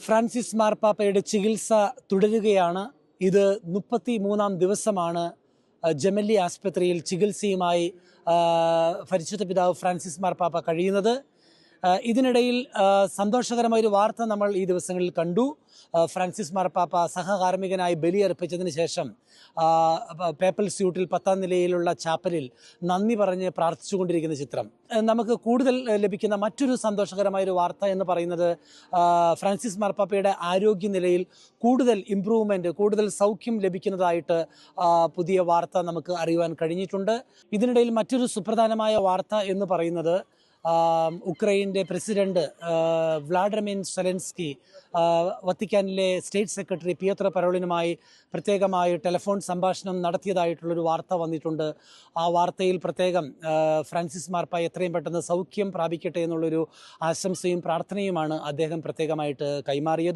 Francis മാർപ്പാപ്പയുടെ ചികിത്സ തുടരുകയാണ്. ഇത് മുപ്പത്തി മൂന്നാം ദിവസമാണ് ജമല്ലി ആസ്പത്രിയിൽ ചികിത്സയുമായി പരിശുദ്ധ പിതാവ് ഫ്രാൻസിസ് മാർപ്പാപ്പ കഴിയുന്നത്. ഇതിനിടയിൽ സന്തോഷകരമായൊരു വാർത്ത നമ്മൾ ഈ ദിവസങ്ങളിൽ കണ്ടു. ഫ്രാൻസിസ് മാർപ്പാപ്പ സഹകാർമ്മികനായി ബലിയർപ്പിച്ചതിന് ശേഷം പേപ്പൽ സ്യൂട്ടിൽ പത്താം നിലയിലുള്ള ചാപ്പലിൽ നന്ദി പറഞ്ഞ് പ്രാർത്ഥിച്ചുകൊണ്ടിരിക്കുന്ന ചിത്രം. നമുക്ക് കൂടുതൽ ലഭിക്കുന്ന മറ്റൊരു സന്തോഷകരമായ ഒരു വാർത്ത എന്ന് പറയുന്നത് ഫ്രാൻസിസ് മാർപ്പാപ്പയുടെ ആരോഗ്യനിലയിൽ കൂടുതൽ ഇമ്പ്രൂവ്മെന്റ് കൂടുതൽ സൗഖ്യം ലഭിക്കുന്നതായിട്ട് പുതിയ വാർത്ത നമുക്ക് അറിയുവാൻ കഴിഞ്ഞിട്ടുണ്ട്. ഇതിനിടയിൽ മറ്റൊരു സുപ്രധാനമായ വാർത്ത എന്ന് പറയുന്നത് ഉക്രൈന്റെ പ്രസിഡന്റ് വ്ളാഡിമിൻ സെലൻസ്കി വത്തിക്കാനിലെ സ്റ്റേറ്റ് സെക്രട്ടറി പിയത്ര പരോളിനുമായി പ്രത്യേകമായി ടെലിഫോൺ സംഭാഷണം നടത്തിയതായിട്ടുള്ളൊരു വാർത്ത വന്നിട്ടുണ്ട്. ആ വാർത്തയിൽ പ്രത്യേകം ഫ്രാൻസിസ് മാർപ്പ എത്രയും പെട്ടെന്ന് സൗഖ്യം പ്രാപിക്കട്ടെ എന്നുള്ളൊരു ആശംസയും പ്രാർത്ഥനയുമാണ് അദ്ദേഹം പ്രത്യേകമായിട്ട് കൈമാറിയത്.